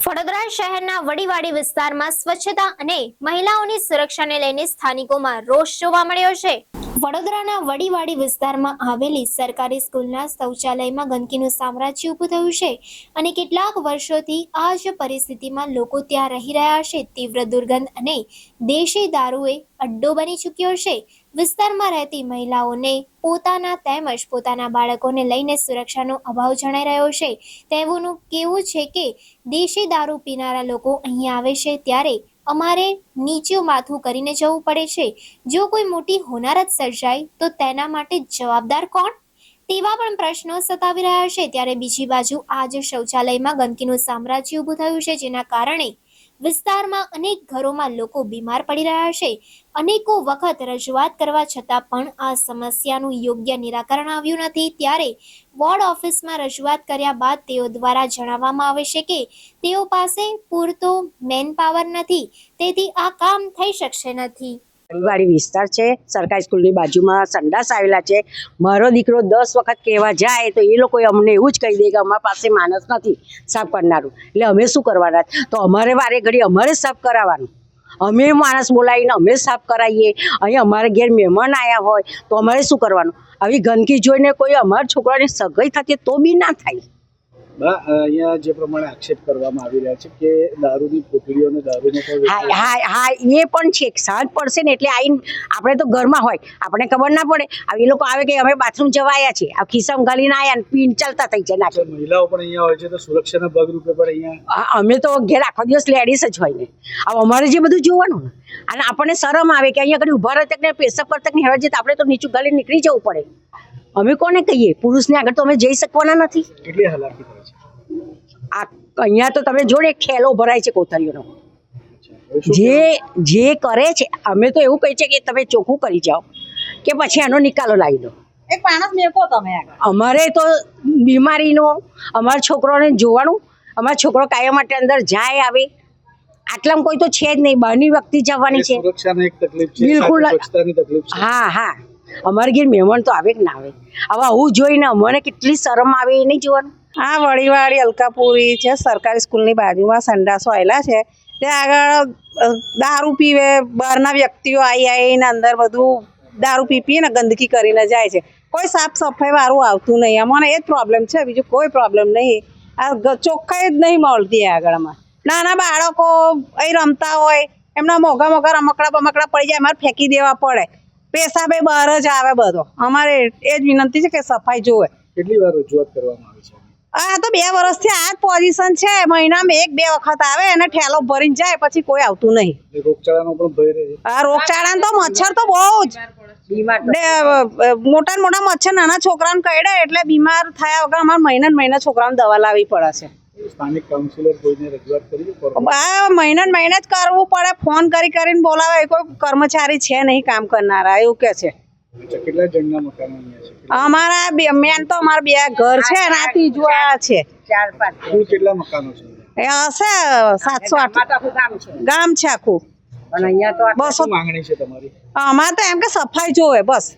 વડોદરા શહેરના વડીવાડી વિસ્તારમાં સ્વચ્છતા અને મહિલાઓની સુરક્ષાને લઈને સ્થાનિકોમાં રોષ જોવા મળ્યો છે. વડોદરાના વડીવાડી વિસ્તારમાં આવેલી સરકારી સ્કૂલના શૌચાલયમાં ગંદકીનું સામ્રાજ્ય ઊભું થયું છે અને કેટલાક વર્ષોથી આ જ પરિસ્થિતિમાં લોકો ત્યાં રહી રહ્યા છે. તીવ્ર દુર્ગંધ અને દેશી દારૂએ અડ્ડો બની ચૂક્યો છે. વિસ્તારમાં રહેતી મહિલાઓને પોતાના તેમજ પોતાના બાળકોને લઈને સુરક્ષાનો અભાવ જણાઈ રહ્યો છે. તેઓનું કેવું છે કે દેશી દારૂ પીનારા લોકો અહીં આવે છે ત્યારે અમારે નીચું માથું કરીને જવું પડે છે. જો કોઈ મોટી હોનારત સર્જાય, તો તેના માટે જવાબદાર કોણ? તેવા પણ પ્રશ્નો સતાવી રહ્યા છે. ત્યારે બીજી બાજુ આજે શૌચાલયમાં ગંદકીનું સામ્રાજ્ય ઊભું થયું છે, જેના કારણે વિસ્તારમાં અનેક ઘરોમાં લોકો બીમાર પડી રહ્યા છે. અનેકો વખત રજૂઆત કરવા છતાં પણ આ સમસ્યાનું યોગ્ય નિરાકરણ આવ્યું નથી. ત્યારે વોર્ડ ઓફિસમાં રજૂઆત કર્યા બાદ તેઓ દ્વારા જણાવવામાં આવે છે કે તેઓ પાસે પૂરતો મેન પાવર નથી. તેથી આ કામ થઈ શકશે નથી. રવિવારી વિસ્તાર છે. સરકારી સ્કૂલની બાજુમાં સંડાસ આવેલા છે. મારો દીકરો દસ વખત કહેવા જાય તો એ લોકોએ અમને એવું જ કહી દે કે અમારા પાસે માણસ નથી સાફ કરનારું. એટલે અમે શું કરવાના? તો અમારે વારે ઘડી અમારે સાફ કરાવવાનું. અમે માણસ બોલાવીને અમે સાફ કરાવીએ. અહીં અમારે ઘેર મહેમાન આવ્યા હોય તો અમારે શું કરવાનું? આવી ગંદકી જોઈને કોઈ અમારા છોકરાને સગાઈ થતી તો બી ના થાય. અહીંયા જે પ્રમાણે આક્ષેપ કરવામાં આવી રહ્યા છે કે દારૂની પોટલીઓ અને દારૂનો હા હા હા એ પણ છે. સાંજ પડશે ને એટલે આવીને આપણે તો ઘરમાં હોય. આપણે ખબર ના પડે. એ લોકો આવે કે અમે બાથરૂમ જવા આવ્યા છીએ. આ ખિસ્સામાં ગાલીને આવ્યા ને પીન ચાલતા થઈ જાય નાખે. મહિલાઓ પણ અહીંયા હોય છે તો સુરક્ષાના ભાગરૂપે પણ અહીંયા અમે તો ઘેર આખો દિવસ લેડીઝ જ હોય ને. હવે અમારે જે બધું જોવાનું અને આપણને શરમ આવે કે અહીંયા આગળ ઊભા રહે તકને પેશાબ કરતા ને હેવા જતા આપણે તો નીચું ગાલી નીકળી જવું પડે. અમે કોને કહીએ? પુરુષને આગળ તો અમે જઈ શકવાના નથી. કેટલી હાલાકી થાય છે? આ અહીંયા તો તમે જોડે ખેલો ભરાય છે કોથળીઓનો. જે જે કરે છે અમે તો એવું કહે છે કે તમે ચોખ્ખું કરી જાઓ કે પછી આનો નિકાલો લાવી દો. એક માણસ મેકો તમે અમારે તો બીમારીનો અમારા છોકરોને જોવાનું અમારા છોકરો કાયમ માટે અંદર જાય આવે. આટલામાં કોઈ તો છે જ નહીં બહારની વ્યક્તિ જવાની છે. એ સુરક્ષાની એક તકલીફ છે બિલકુલ. હા હા. અમારે ઘેર મહેમાન તો આવે કે ના આવે હવે આવું જોઈને અમને કેટલી શરમ આવે એ નહીં જોવાનું. હા વળીવાળી અલકાપુરી છે, સરકારી સ્કૂલની બાજુમાં સંડાસો આવેલા છે. ત્યાં આગળ દારૂ પીવે, બહારના વ્યક્તિઓ આવી આવીને અંદર બધું દારૂ પી પીને ગંદકી કરીને જાય છે. કોઈ સાફ સફાઈ વાળું આવતું નહીં. અમને એ જ પ્રોબ્લેમ છે, બીજું કોઈ પ્રોબ્લેમ નહીં. આ ચોખ્ખાઈ જ નહીં મળતી આગળમાં નાના બાળકો અહીં રમતા હોય, એમના મોઘા મોઘા રમકડા બમકડા પડી જાય, અમારે ફેંકી દેવા પડે. પેશાબે બહાર જ આવે બધો. અમારે એ જ વિનંતી છે કે સફાઈ જોવે કેટલી વાર રજૂઆત કરવામાં આવી છે? આ તો બે વર્ષથી આ જ પોઝિશન છે. મહિનામાં એક બે વખત આવે અને ઠેલો ભરીને જાય પછી કોઈ આવતું નહીં. રોગચાળાનો પણ ભય રહે આ રોગચાળાનો તો મચ્છર તો બહુ જ. મોટા મોટા મચ્છર નાના છોકરાને કરડે એટલે બીમાર થયા વગર અમારે મહિના મહિને મહિના છોકરાને દવા લાવવી પડે છે. સ્થાનિક કાઉન્સિલર કોઈને રજૂઆત કરી આ મહિને મહિને જ કરવું પડે. ફોન કરી કરીને બોલાવે. કોઈ કર્મચારી છે નહીં કામ કરનારા. એવું કે છે. કેટલા જણના મકાન અહીંયા છે? અમારા બે મેન તો અમારા બે ઘર છે અને આ ત્રીજું આ છે. કુલ કેટલા મકાનો છે? એ હશે સાતસો આઠ. ગામ છે. આખું. અને અહીંયા તો બસો માંગણી છે તમારી? અમારે તો એમ કે સફાઈ જોવે બસ.